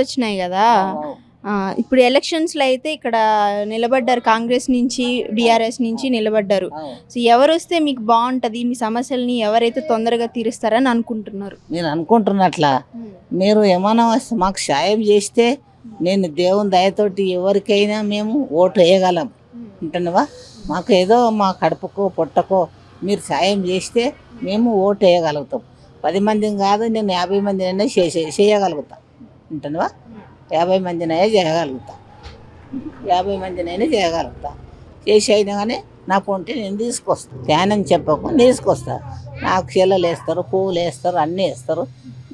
వచ్చినాయి కదా. ఇప్పుడు ఎలక్షన్స్లో అయితే ఇక్కడ నిలబడ్డారు కాంగ్రెస్ నుంచి బీఆర్ఎస్ నుంచి నిలబడ్డారు. సో ఎవరు వస్తే మీకు బాగుంటది మీ సమస్యల్ని ఎవరైతే తొందరగా తీరుస్తారని అనుకుంటున్నారు? నేను అనుకుంటున్నట్లా మీరు ఏమైనా వస్తే మాకు సాయం చేస్తే నేను దేవుని దయతోటి ఎవరికైనా మేము ఓటు వేయగలం. ఉంటున్నావా మాకు ఏదో మా కడుపుకో పొట్టకో మీరు సాయం చేస్తే మేము ఓటు వేయగలుగుతాం. పది మందిని కాదు నేను యాభై మందినైనా చేసే చేయగలుగుతా. ఉంటున్నావా యాభై మందినైనా చేయగలుగుతా. యాభై మందినైనా చేయగలుగుతా. చేసి అయినా కానీ నాకు ఉంటే నేను తీసుకొస్తాను ధ్యానం చెప్పకుండా తీసుకొస్తా. నాకు చెల్లలు వేస్తారు పువ్వులు వేస్తారు అన్నీ వేస్తారు.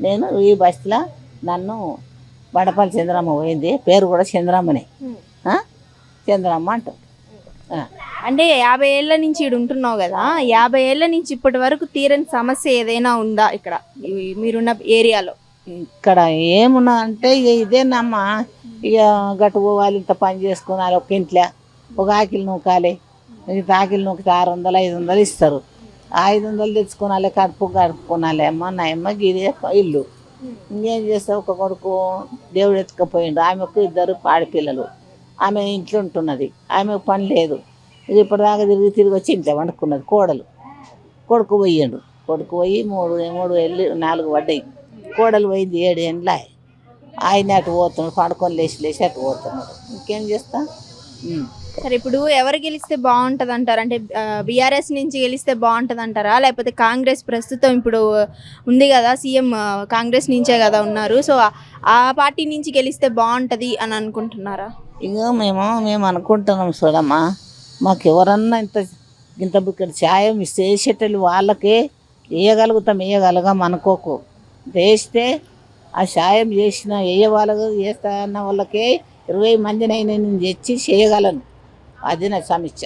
నేను ఈ బస్సులో నన్ను బడపల్లి చంద్రమ్మ పోయింది. పేరు కూడా చంద్రమ్మనే. చంద్రమ్మ అంటారు. అంటే యాభై ఏళ్ళ నుంచి ఇక్కడ ఉంటున్నావు కదా యాభై ఏళ్ళ నుంచి ఇప్పటి వరకు తీరని సమస్య ఏదైనా ఉందా ఇక్కడ? మీరున్న ఏరియాలో. ఇక్కడ ఏమున్నా అంటే ఇదేనమ్మా ఇక గట్టు పోవాలి ఇంత పని చేసుకోవాలి ఒక ఇంట్లో ఒక ఆకిలి నూకాలి. ఇంత ఆకిలి నూకితే ఆరు వందలు ఐదు వందలు ఇస్తారు. ఐదు వందలు తెచ్చుకోనాలి కడుపు కడుపుకోనాలి. అమ్మ నా గిరి గిదే ఇల్లు. ఇంకేం చేస్తావు? ఒక కొడుకు దేవుడు ఎత్తుకపోయిండు. ఆమెకు ఇద్దరు ఆడపిల్లలు. ఆమె ఇంట్లో ఉంటున్నది. ఆమెకు పని లేదు. ఇప్పటిదాకా తిరిగి తిరిగి వచ్చి ఇంట్లో వండుకున్నది కోడలు. కొడుకు పోయిండు. కొడుకు పోయి మూడు మూడు వెళ్ళి నాలుగు పడ్డాయి కోడలు పోయింది ఏడు ఎండ్ల ఆయన అటు పోతున్నాడు పడుకొని లేచి లేచి అటు పోతున్నాడు. ఇంకేం చేస్తా. సరే ఇప్పుడు ఎవరు గెలిస్తే బాగుంటది అంటారు అంటే బీఆర్ఎస్ నుంచి గెలిస్తే బాగుంటది అంటారా లేకపోతే కాంగ్రెస్ ప్రస్తుతం ఇప్పుడు ఉంది కదా సీఎం కాంగ్రెస్ నుంచే కదా ఉన్నారు. సో ఆ పార్టీ నుంచి గెలిస్తే బాగుంటది అని అనుకుంటున్నారా? ఇక మేము మేము అనుకుంటున్నాం చూడమ్మా. మాకు ఎవరన్నా ఇంత ఇంత ఇక్కడ సాయం చేసేటోళ్ళు వాళ్ళకే వేయగలుగుతాం వేయగలగాం అనుకోకు. వేస్తే ఆ సాయం చేసిన వేయ వాళ్ళకు చేస్తా అన్న వాళ్ళకే ఇరవై మందినైనా నేను తెచ్చి చేయగలను. అది నా సమస్య